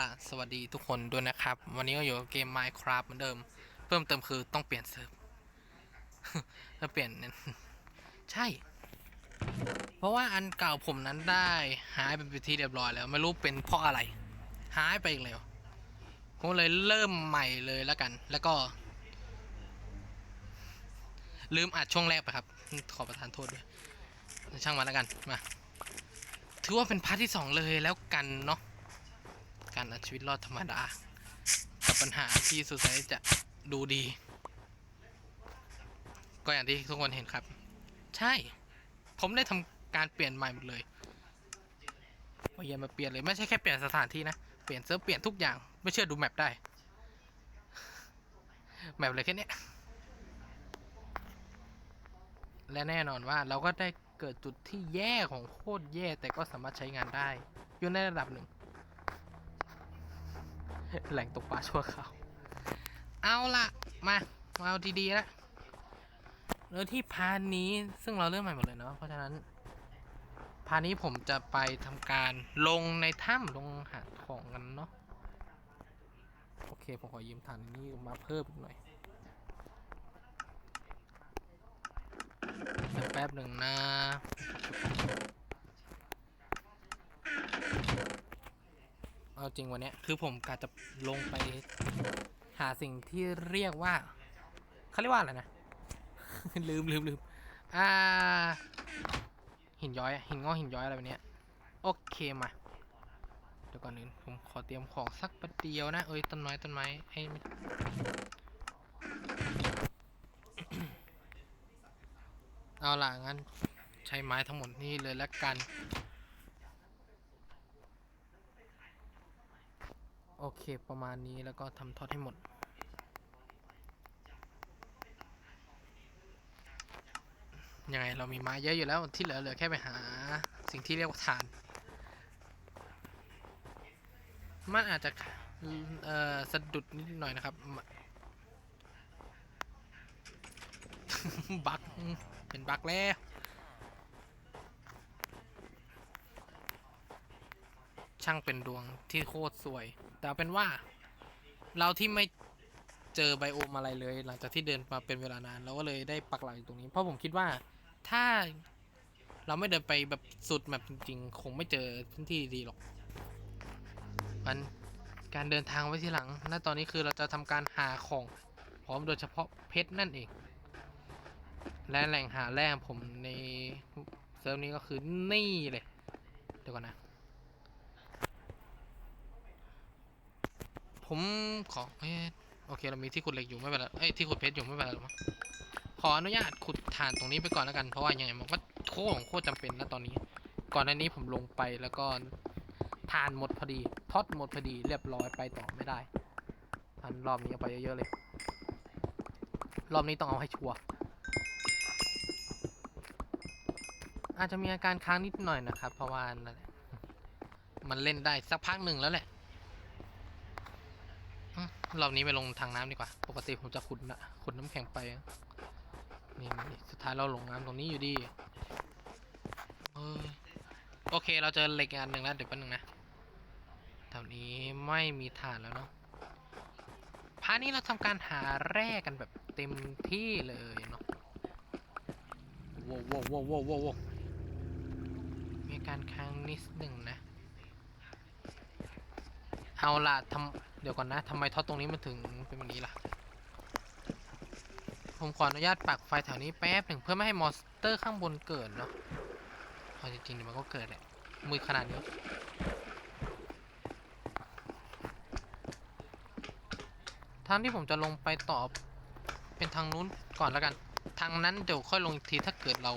ราบสวัสดีทุกคนด้วยนะครับ วันนี้ก็อยู่กับเกม Minecraft เหมือนเดิม เพิ่มเติมคือต้องเปลี่ยนเซิร์ฟถ้าเปลี่ยนใช่ เพราะว่าอันเก่าผมนั้นได้หายไปเป็นที่เรียบร้อยแล้ว ไม่รู้เป็นเพราะอะไร หายไปอีกแล้วผมเลยเริ่มใหม่เลยแล้วกัน แล้วก็ ลืมอัดช่วงแรกไปครับ ขอประทานโทษด้วยช่างมาแล้วกันมาถือว่าเป็นพาร์ทที่สองเลยแล้วกันเนาะ การเอาชีวิตรอดธรรมดา กับปัญหาที่สุดท้ายจะดูดี ก็อย่างที่ทุกคนเห็นครับ ใช่ ผมได้ทำการเปลี่ยนใหม่หมดเลยพอเย็นมาเปลี่ยนเลยไม่ใช่แค่เปลี่ยนสถานที่นะ เปลี่ยนเซิร์ฟเปลี่ยนทุกอย่าง ไม่เชื่อดูแมปได้ แมปเลยแค่เนี้ยและแน่นอนว่าเราก็ได้เกิดจุดที่แย่ของโคตรแย่แต่ก็สามารถใช้งานได้ อยู่ในระดับหนึ่ง แหล่งตกปลาชั่วคราว เอาละมา มาเอาดีๆแล้วเนื้อที่พาร์ทนี้ซึ่งเราเริ่มใหม่หมดเลยเนาะ เพราะฉะนั้น พาร์ทนี้ผมจะไปทำการลงในถ้ำลงหาของกันเนาะ โอเค ผมขอยืมฐานนี้มาเพิ่มอีกหน่อยเดี๋ยวแป๊บหนึ่งนะ เอาจริงวันนี้คือผมกะจะลงไป หาสิ่งที่เรียกว่าเขาเรียกว่าอะไรนะ ลืมลืมลืมอ่า หินย้อยอะหินงอหินย้อยอะไรแบบนี้โอเคมาเดี๋ยวก่อนอื่นผมขอเตรียมของสักประเดียวนะเอ้ยต้นไม้ต้นไม้ให้เอาล่ะงั้นใช้ไม้ทั้งหมดนี่เลยละกัน โอเคประมาณนี้แล้วก็ทำทอดให้หมด ยังไงเรามีไม้เยอะอยู่แล้วที่เหลือเหลือแค่ไปหาสิ่งที่เรียกว่าฐาน มันอาจจะเอ่อสะดุดนิดหน่อยนะครับ บักเป็นบักแล้ว ช่างเป็นดวงที่โคตรสวย แต่เป็นว่า เราที่ไม่เจอไบโอมอะไรเลย หลังจากที่เดินมาเป็นเวลานานเราก็เลยได้ปักหลักอยู่ตรงนี้ เพราะผมคิดว่าถ้าเราไม่เดินไปแบบสุดแบบจริงๆ คงไม่เจอพื้นที่ดีหรอก มันการเดินทางไว้ที่หลัง ณ ตอนนี้คือเราจะทำการหาของพร้อมโดยเฉพาะเพชรนั่นเอง และแหล่งหาแร่ผมในเซิร์ฟนี้ก็คือนี่เลย เดี๋ยวก่อนนะ ผมขอเอโอเคเรามีที่ขุดเหล็กอยู่ไม่เป็นไรเอ้ยที่ขุดเพชรอยู่ไม่เป็นไรหรอกมั้งขออนุญาตขุดฐานตรงนี้ไปก่อนแล้วกันเพราะว่ายังไงมันก็โคตรของโคตรจำเป็นนะตอนนี้ ก่อนหน้านี้ผมลงไปแล้วก็ทานหมดพอดีทอดหมดพอดีเรียบร้อยไปต่อไม่ได้อันรอบนี้เอาไปเยอะๆเลย รอบนี้ต้องเอาให้ชัวร์อาจจะมีอาการค้างนิดหน่อยนะครับ เพราะว่ามันเล่นได้สักพักหนึ่งแล้วแหละ รอบนี้ไปลงทางน้ำดีกว่า ปกติผมจะขุดนะขุดน้ำแข็งไป นี่นี่สุดท้ายเราลงน้ำตรงนี้อยู่ดีเออโอเค เราเจอเหล็กอันหนึ่งแล้วเดี๋ยวแป๊บนึงนะแถวนี้ไม่มีฐานแล้วเนาะพาร์ทนี้เราทำการหาแร่กันแบบเต็มที่เลยเนาะว้าวว้าวว้าวว้าวว้าวมีการค้างนิดหนึ่งนะ เอาล่ะทำ เดี๋ยวก่อนนะทำไมท่อตรงนี้มันถึงเป็นแบบนี้ล่ะ ผมขออนุญาตปักไฟแถวนี้แป๊บหนึ่งเพื่อไม่ให้มอนสเตอร์ข้างบนเกิดเนาะเอาจริงๆมันก็เกิดแหละมือขนาดนี้ทางที่ผมจะลงไปต่อเป็นทางนู้นก่อนแล้วกัน ทางนั้นเดี๋ยวค่อยลงอีกทีถ้าเกิดเรา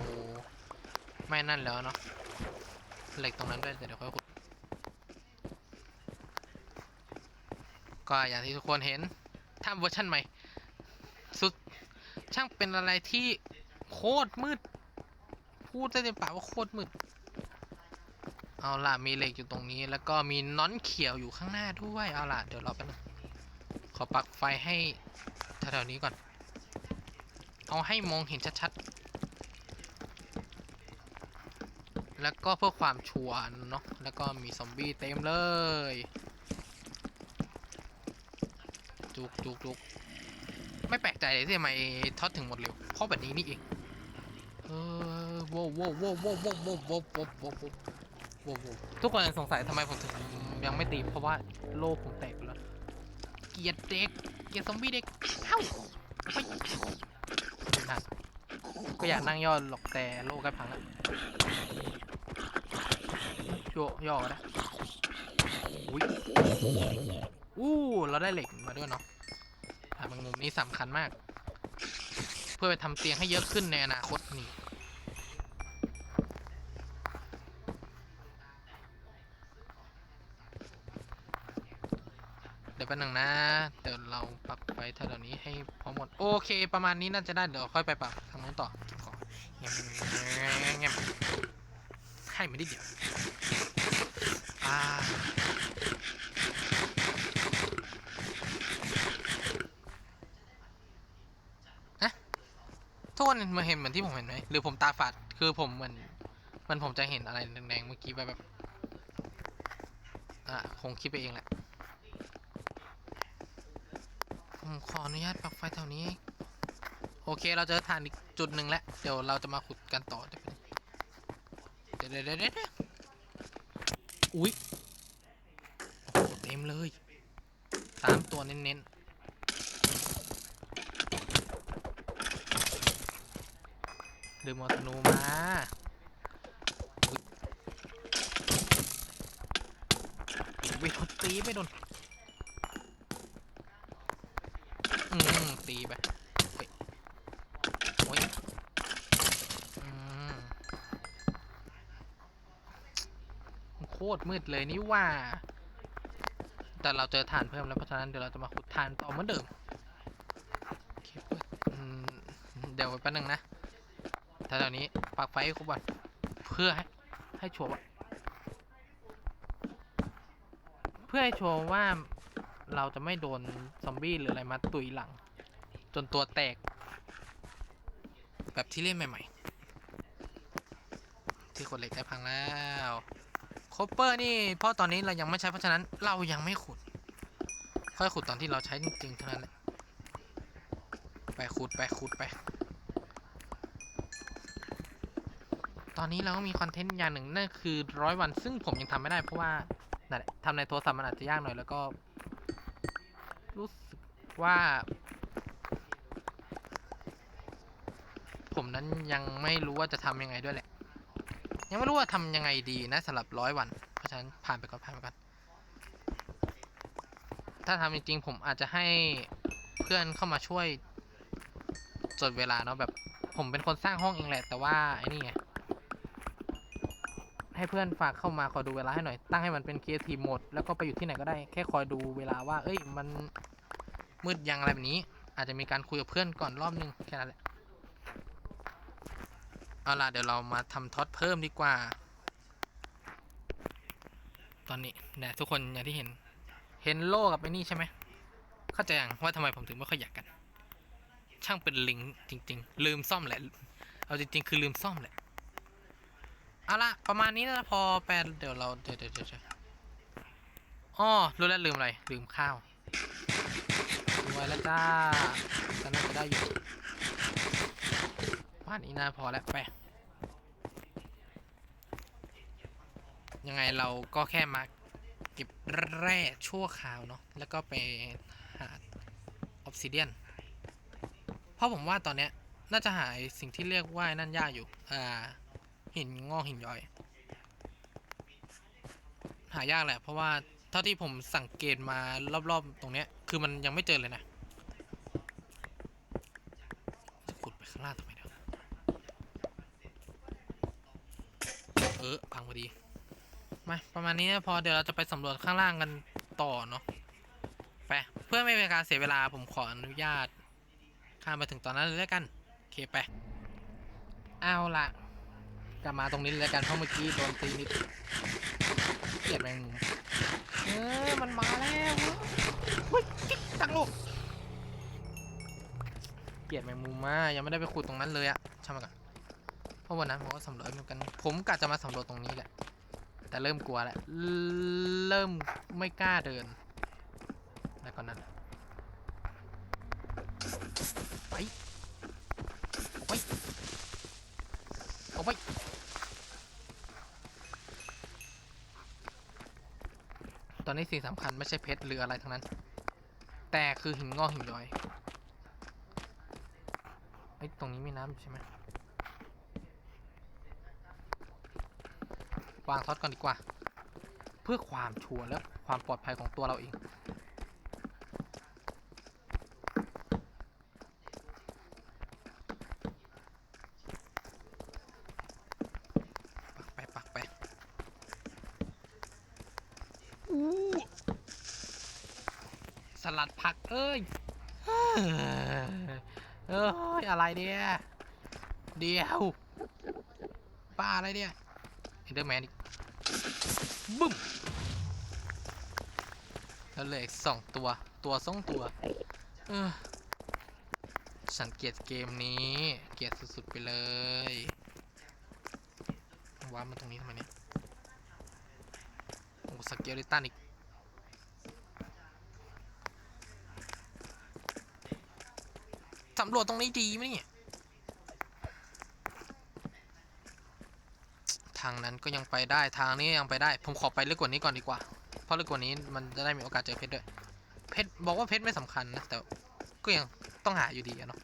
ไม่นั่นแล้วเนาะเหล็กตรงนั้นด้วยแต่เดี๋ยวค่อยขุด ก็อย่างที่ทุกคนเห็นถ้าเวอร์ชันใหม่ สุดช่างเป็นอะไรที่โคตรมืด พูดได้เต็มปากว่าโคตรมืด เอาล่ะมีเหล็กอยู่ตรงนี้ แล้วก็มีน้อนเขียวอยู่ข้างหน้าด้วย เอาล่ะเดี๋ยวเราไปบนึงขอปักไฟให้แถวๆนี้ก่อน เอาให้มองเห็นชัดๆ แล้วก็เพื่อความชัวร์เนาะ แล้วก็มีซอมบี้เต็มเลย จุกจุกจุกไม่แปลกใจเลยที่ทำไมท็อตถึงหมดเร็วเพราะแบบนี้นี่เองเออโว้วโว้วโว้วโว้วโว้วโว้วโว้วโว้วโว้วโว้วโวโวทุกคนสงสัยทำไมผมถึงยังไม่ตีเพราะว่าโลกผมแตกแล้ว เกียดเด็ก เกียดซอมบี้เด็กเอ้าไปนั่นก็อยากนั่งย่อหรอกแต่โลกกล้พังแล้วโยย่อก็ได้อุ้ยอู้เราได้เหล็กมาด้วยเนาะานบางมุมนี้สำคัญมาก เพื่อไปทำเตียงให้เยอะขึ้นในอนาคตนี่เดี๋ยวแป๊บนึงนะเดี๋ยวเราปักไฟแถวนี้ให้พอหมด โอเค ประมาณนี้น่าจะได้เดี๋ยวค่อยไปปักทางนู้นต่อเก็บของเงียบเงียบให้ไม่ได้เดี๋ยวอ่า ทุกคนมาเห็นเหมือนที่ผมเห็นไหมหรือผมตาฝาดคือผมเหมือนมันผมจะเห็นอะไรแดงๆเมื่อกี้แบบแบบอะคงคิดไปเองแหละผมขออนุญาตปลักไฟแถวนี้ โอเคเราเจอฐานอีกจุดหนึ่งแล้วเดี๋ยวเราจะมาขุดกันต่อเดี๋ยวเดี๋ยวเดี๋ยวเดี๋ยวอุ๊ยเต็มเลยสามตัวเน้นๆ ลืมอาธนูมาอุ๊ยวิโดนตีไม่โดนอืมตีไปโอ้ยอืมโคตรมืดเลยนี่ว่า แต่เราเจอฐานเพิ่มแล้วเพราะฉะนั้นเดี๋ยวเราจะมาขุดฐานต่อเหมือนเดิมเดี๋ยวแป๊บนึงนะ ถวๆนี้ปักไฟให้ครบก่อนเพื่อให้ให้ชัวร์ว่าเพื่อให้ชัวร์ว่าเราจะไม่โดนซอมบี้หรืออะไรมาตุยหลัง จนตัวแตก แบบที่เล่นใหม่ ๆ ที่ขดเหล็กได้พังแล้วคอปเปอร์นี่เพราะตอนนี้เรายังไม่ใช้เพราะฉะนั้นเรายังไม่ขุด ค่อยขุดตอนที่เราใช้จริงๆเท่านั้นแหละไปขุดไปขุดไป ตอนนี้เราก็มีคอนเทนต์อย่างหนึ่งนั่นคือร้อยวัน ซึ่งผมยังทำไม่ได้เพราะว่านั่นแหละทำในโทรศัพท์มันอาจจะยากหน่อยแล้วก็ รู้สึกว่า ผมนั้นยังไม่รู้ว่าจะทำยังไงด้วยแหละ ยังไม่รู้ว่าทำยังไงดีนะสำหรับร้อยวัน เพราะฉะนั้นผ่านไปก่อนผ่านไปก่อนถ้าทำจริงๆ ผมอาจจะให้เพื่อนเข้ามาช่วยจดเวลาเนาะแบบผมเป็นคนสร้างห้องเองแหละแต่ว่าไอ้นี่ไง ให้เพื่อนฝากเข้ามาคอยดูเวลาให้หน่อย ตั้งให้มันเป็น creative mode แล้วก็ไปอยู่ที่ไหนก็ได้ แค่คอยดูเวลาว่า เอ้ย มันมืดยังอะไรแบบนี้ อาจจะมีการคุยกับเพื่อนก่อนรอบนึงแค่นั้นแหละ เอาล่ะ เดี๋ยวเรามาทำท็อตเพิ่มดีกว่า ตอนนี้เนี่ยทุกคนอย่างที่เห็น เห็นโล่กับไอ้นี่ใช่ไหม เข้าใจยังว่าทำไมผมถึงไม่ค่อยอยากกัน ช่างเป็นลิงจริง ๆ ลืมซ่อมแหละ เอาจริง ๆ คือลืมซ่อมแหละ เอาละประมาณนี้นะพอแปลเดี๋ยวเราเดี๋ยวเดี๋ยวเดี๋ยวเดี๋อรู้แล้วลืมอะไรลืมข้าวรวยแล้วจ้าจะน่าจะได้อยู่บ้านนี้น่าพอแล้วไปยังไงเราก็แค่มาเก็บแร่ชั่วคราวเนาะแล้วก็ไปหาออฟซิเดียนเพราะผมว่าตอนเนี้ยน่าจะหาสิ่งที่เรียกว่านั่นยากอยู่ อ่า หินงอกหินย้อย หายากแหละ เพราะว่าเท่าที่ผมสังเกตมารอบๆตรงเนี้ย คือมันยังไม่เจอเลยนะจะขุดไปข้างล่างทำไมเนี่ยเออพังพอดีมาประมาณนี้นะพอเดี๋ยวเราจะไปสำรวจข้างล่างกันต่อเนาะไปเพื่อไม่เป็นการเสียเวลาผมขออนุญาตข้ามไปถึงตอนนั้นเลยแล้วกัน โอเคไป เอาละ กลับมาตรงนี้แล้วกันเพราะเมื่อกี้โดนตีนิดเกลียดแมงมุมเออมันมาแล้วเฮ้ยกิ๊กตังลูกเกลียดแมงมุมมายังไม่ได้ไปขุดตรงนั้นเลยอะช่างมันก่อนเพราะวันนั้นผมก็สำรวจเหมือนกัน ผมกะจะมาสำรวจตรงนี้แหละ แต่เริ่มกลัวแล้วเริ่มไม่กล้าเดินแล้วก็นั้น เอาไป ต อนนี้สิ่งสำคัญไม่ใช่เพชรหรืออะไรทั้งนั้น แต่คือหินงอกหินย้อยไอ้ตรงนี้มีน้ำใช่ไหมวางท็อตก่อนดีกว่า เพื่อความชัวร์และความปลอดภัยของตัวเราเอง ปักไปปักไปอู้สลัดผัก เอ้ยเอ้ยอะไรเนี่ยเดียวป้าอะไรเนี่ยเอนเดอร์แมนอีกบึ้มแล้วเลืออีกสองตัวตัวสองตัวฉันเกลียดเกมนี้ เกลียดสุดๆไปเลยว้าร์ปมาตรงนี้ทำไมเนี่ยโอ้สเกลิตันอีกำรวจตรงนี้ดีไหมเนี่ยทางนั้นก็ยังไปได้ทางนี้ยังไปได้ ผมขอไปลึกกว่านี้ก่อนดีกว่า เพราะลึกกว่านี้มันจะได้มีโอกาสเจอเพชรด้วย เพชรบอกว่าเพชรไม่สำคัญนะแต่ก็ยังต้องหาอยู่ดีอะเนาะ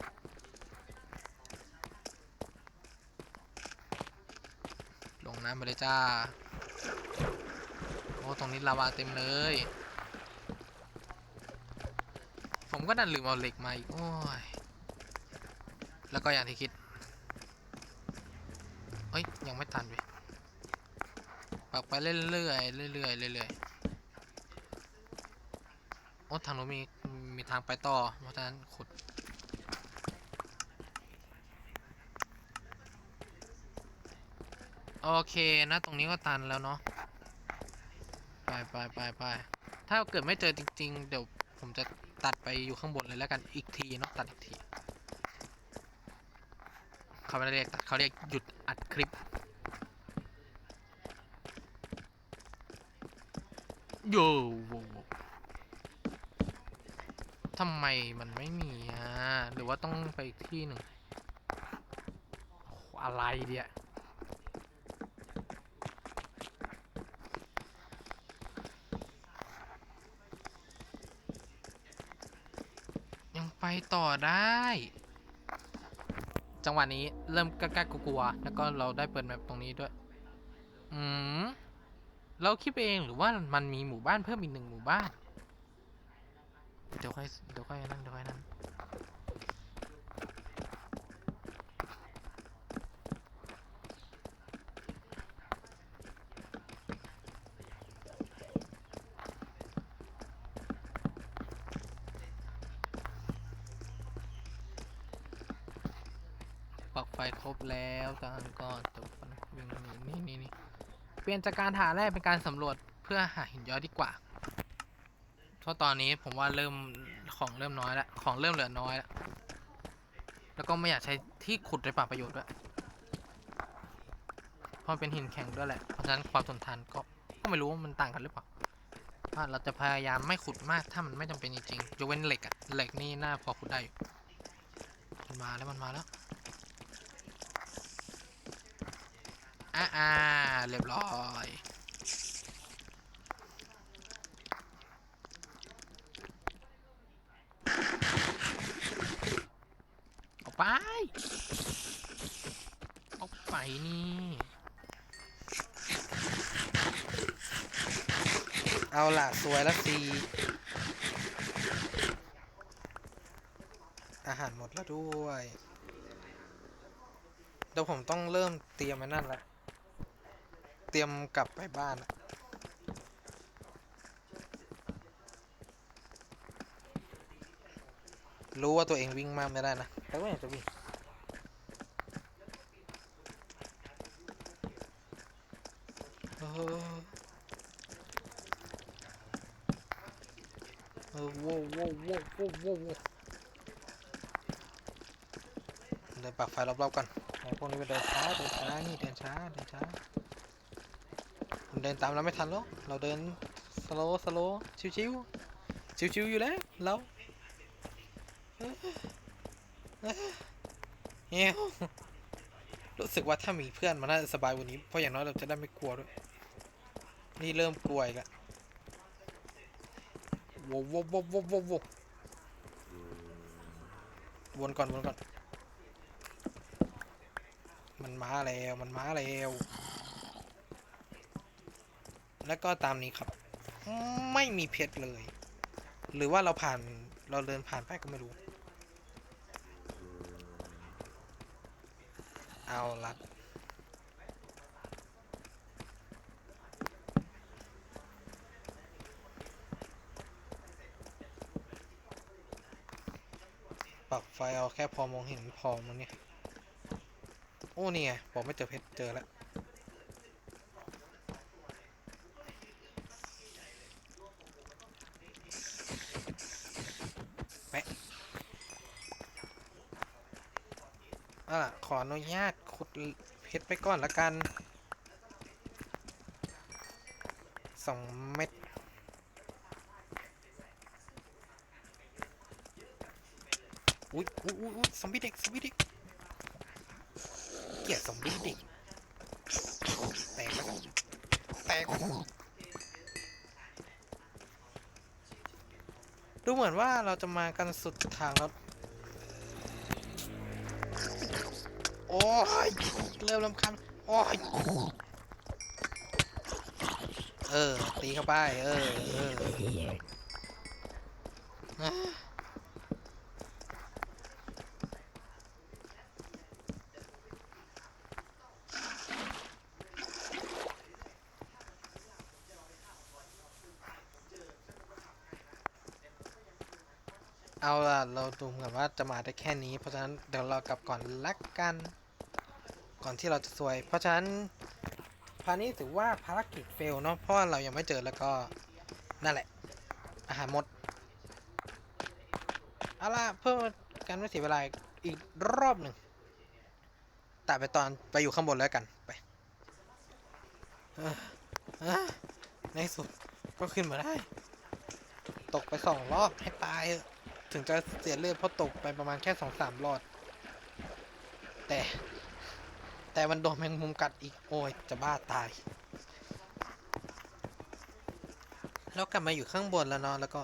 ลงน้ำไปเลยจ้าโอ้ตรงนี้ลาวาเต็มเลย ผมก็ดันลืมเอาเหล็กมาอีกโอ้ย แล้วก็อย่างที่คิดเอ้ย ยังไม่ทันเว้ยปักไปเรื่อยๆเรื่อยๆเรื่อยๆโอ้ทางนู้นมี มีทางไปต่อ เพราะฉะนั้นขุด โอเคนะ ตรงนี้ก็ตันแล้วเนาะ ไปไปไปไปถ้าเกิดไม่เจอจริง ๆ เดี๋ยวผมจะตัดไปอยู่ข้างบนเลยแล้วกันอีกทีเนาะตัดอีกที เขาไม่ได้เรียกตัดเขาเรียกหยุดอัดคลิป โย้วทำไมมันไม่มีอะ หรือว่าต้องไปที่หนึ่งโอ้โหอะไรเดียยังไปต่อได้ จังหวะนี้เริ่มกล้าๆกลัวๆแล้วก็เราได้เปิดแมปตรงนี้ด้วย อืมเราคิดเองหรือว่ามันมีหมู่บ้านเพิ่มอีกหนึ่งหมู่บ้าน เดี๋ยวค่อยเดี๋ยวค่อยนั่นเดี๋ยวค่อยนั่น ฟครบแล้วตอนก่อนจบนวิ่งนี่นี่นี่เปลี่ยนจากการหาแร่เป็นการสำรวจเพื่อหาหินย้อยดีกว่าเพราะตอนนี้ผมว่าเริ่มของเริ่มน้อยแล้วของเริ่มเหลือน้อยแล้วแล้วก็ไม่อยากใช้ที่ขุดในป่าประโยชน์ด้วยเพราะเป็นหินแข็งด้วยแหละเพราะฉะนั้นความทนทานก็ก็ไม่รู้ว่ามันต่างกันหรือเปล่าว่าเราจะพยายามไม่ขุดมากถ้ามันไม่จำเป็นจริงๆยกเว้นเหล็กอะเหล็กนี่น่าพอขุดได้อยู่มันมาแล้วมันมาแล้ว อ่าอ่าเรียบร้อยออกไปออกไปนี่เอาล่ะ สวยแล้วสิอาหารหมดแล้วด้วย เดี๋ยวผมต้องเริ่มเตรียมไอ้นั่นแหละ เตรียมกลับไปบ้านละรู้ว่าตัวเองวิ่งมากไม่ได้นะ แต่ก็อยากจะวิ่ง เออเออโว้วโว้วโว้วโว้วโว้วโว้วเดินปักไฟรอบๆก่อนไอ้พวกนี้ไปเดินช้าเดินช้านี่เดินช้าเดินช้ามัน เดินตามเราไม่ทันหรอกเราเดินสโลสโลชิวๆชิวๆอยู่แล้วเราเฮ้ยรู้สึกว่าถ้ามีเพื่อนมันน่าจะสบายกว่านี้เพราะอย่างน้อยเราจะได้ไม่กลัวด้วย นี่เริ่มกลัวอีกแล้วโว้วโว้วโว้วโว้วโว้วโว้ววนก่อนวนก่อน มันมาแล้วมันมาแล้ว แล้วก็ตามนี้ครับ ไม่มีเพชรเลย หรือว่าเราผ่านเราเดินผ่านไปก็ไม่รู้ เอาละปรับไฟเอาแค่พอมองเห็นพอมันเนี่ย โอ้นี่ไงบอกไม่เจอเพชรเจอแล้ว แปะเอะขออนุญาตขุดเพชรไปก่อนละกันสองเม็ดอุ้ยอุ้ยอุ้ยอุ๊ยซอมบี้เด็กซอมบี้เด็กเกียดซอมบี้เด็กแตกแล้วแตกดูเหมือนว่าเราจะมากันสุดทางแล้ว โอ้ยเริ่มลำคาญโอ้ยเออตีเข้าไปเออเอออะเอาล่ะ เรา ดูเหมือนว่าจะมาได้แค่นี้ เพราะฉะนั้นเดี๋ยวเรากลับก่อนละกัน ก่อนที่เราจะซวย เพราะฉะนั้นพานี้ถือว่าภารกิจเฟลเนาะเพราะว่าเรายังไม่เจอแล้วก็นั่นแหละ อาหารหมดเอาล่ะเพื่อการไม่เสียเวลาอีกรอบหนึ่งตัดไปตอนไปอยู่ข้างบนแล้วกันไปในสุดก็ขึ้นมาได้ ตกไปสองรอบให้ตายเถอะ ถึงจะเสียเลือดเพราะตกไปประมาณแค่สองสามรอด แต่ แต่มันโดนแมงมุมกัดอีกโอ้ยจะบ้าตาย แล้วกลับมาอยู่ข้างบนแล้วเนาะแล้วก็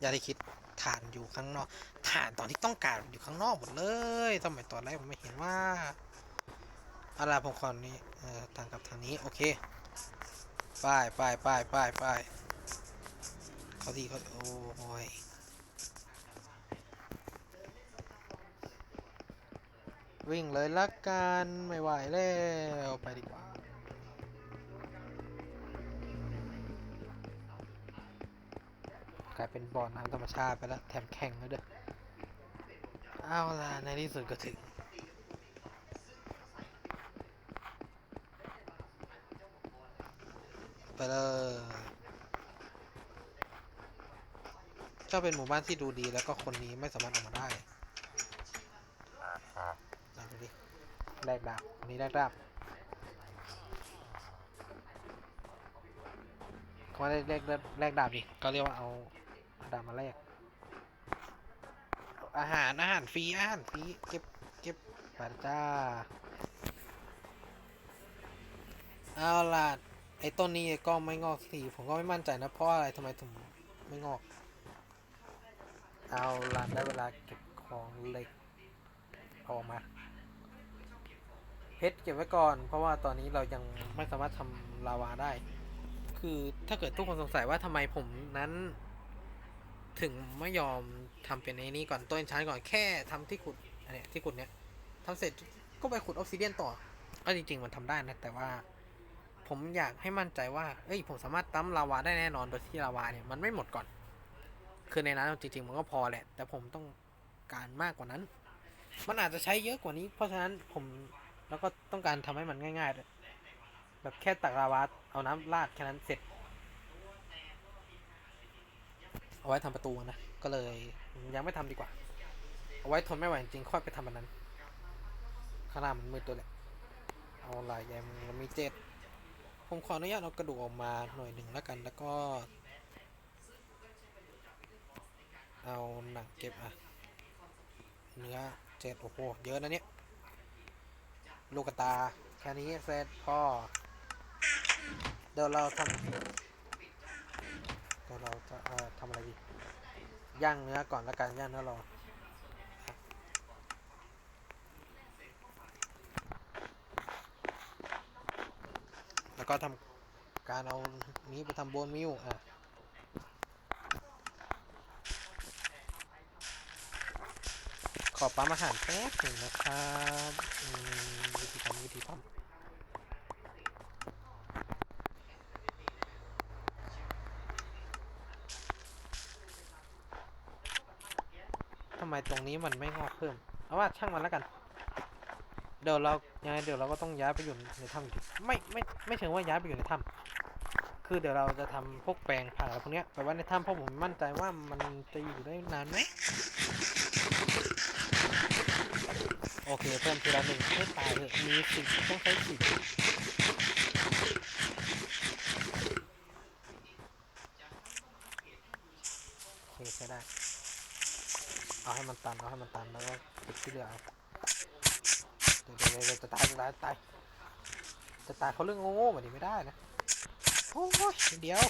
อย่าได้คิดฐานอยู่ข้างนอกฐานตอนที่ต้องการอยู่ข้างนอกหมดเลยสมัยตอนแรกผมไม่เห็นว่าอะไรผมขอนี้เออทางกับทางนี้โอเคไปไปไปไปไปเขาดีเขาโอ้ย วิ่งเลยละกันไม่ไหวแล้วไปดีกว่ากลายเป็นบ่อน้ำธรรมชาติไปแล้ว แถมแข็งแล้วเด้อเอาล่ะ ในที่สุดก็ถึง ไปเลยก็เป็นหมู่บ้านที่ดูดีแล้วก็คนนี้ไม่สามารถออกมาได้เอาไปดิ แลกดาบนนี้แลกดาบเขาได้แลกแลกแลกดาบดิก็เรียกว่าเอาดาบมาแลกอาหารอาหารฟรีอาหารฟรีเก็บเก็บไปจ้าเอาล่ะไอ้ต้นนี้ก็ไม่งอกสีผมก็ไม่มั่นใจนะเพราะอะไรทำไมถึงไม่งอก เอาล่ะได้เวลาเก็บของเหล็กออกมา เพชรเก็บไว้ก่อน เพราะว่าตอนนี้เรายังไม่สามารถทำลาวาได้ คือถ้าเกิดทุกคนสงสัยว่าทำไมผมนั้น ถึงไม่ยอมทำเป็นไอ้นี้ก่อนต้นชั้นก่อนแค่ทำที่ขุดอันเนี้ยที่ขุดเนี้ยทำเสร็จก็ไปขุดออฟซิเดียนต่อก็จริงๆมันทำได้นะ แต่ว่า ผมอยากให้มั่นใจว่า เอ้ย ผมสามารถตั้มลาวาได้แน่นอนโดยที่ลาวาเนี่ยมันไม่หมดก่อน คือในนั้นจริงๆมันก็พอแหละ แต่ผมต้องการมากกว่านั้น มันอาจจะใช้เยอะกว่านี้ เพราะฉะนั้นผม แล้วก็ต้องการทำให้มันง่ายๆด้วยแบบแค่ตักลาวาเอาน้ำราดแค่นั้นเสร็จ เอาไว้ทำประตูนะ ก็เลยยังไม่ทำดีกว่า เอาไว้ทนไม่ไหวจริงค่อยไปทำมันนั้น ข้างหน้ามันมืดตัวแหละ เอาลายแยมเรามีเจ็ดผมขออนุญาตเอากระดูกออกมาหน่อยหนึ่งแล้วกัน แล้วก็ เอาหนังเก็บอะ เนื้อเจ็ดโอ้โห เยอะนะเนี่ย ลูกระตา แค่นี้เสร็จพอ เดี๋ยวเราทำเดี๋ยวเราจะเอ่อทำอะไรดี ย่างเนื้อก่อนละกันย่างเนื้อรอแล้วก็ทำการเอานี้ไปทำโบนมิวอะขอปั๊มอาหารแป๊บหนึ่งนะครับ ทำวิธีทำไมตรงนี้มันไม่งอกเพิ่ม เอาว่าช่างมันแล้วกัน เดี๋ยวเรายังไงเดี๋ยวเราก็ต้องย้ายไปอยู่ในถ้ำไม่ไม่ไม่เชิงว่าย้ายไปอยู่ในถ้ำคือเดี๋ยวเราจะทำพวกแปลงผักอะไรพวกเนี้ยไปไว้ในถ้ำพราะผมมั่นใจว่ามันจะอยู่ได้นานไหม โอเคเพิ่มทีละหนึ่งให้ตายเถอะมีสิบต้องใช้สิบโอเคใช้ได้ เอาให้มันตัน เอาให้มันตันแล้วก็เก็บที่เหลือเอาเดี๋ยวเดี๋ยวเดี๋ยวจะตายจะตายตายจะตายเขาะเรื่องโง่ๆแบบนี้ไม่ได้นะ โอ้ยเดี๋ยว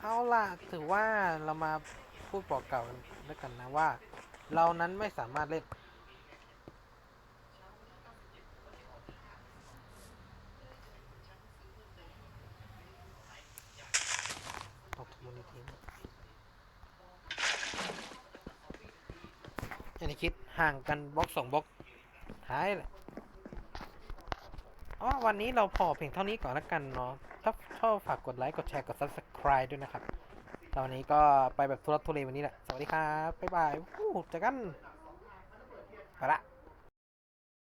เอาล่ะ ถือว่าเรามาพูดบอกเก่ากัน แล้วกันนะว่า เรานั้นไม่สามารถเล่นออกมูลนิธิอันนี้คิดห่างกันบล็อกสองบล็อกหายเลยอ๋อวันนี้เราพอเพียงเท่านี้ก่อนแล้วกันเนาะถ้าชอบฝากกดไลค์ กดแชร์ กด subscribe ด้วยนะครับ แตอนนี้ก็ไปแบบทุรักทุเลวันนี้แหละ สวัสดีครับ บ๊ายบายเจอกัน ไปละ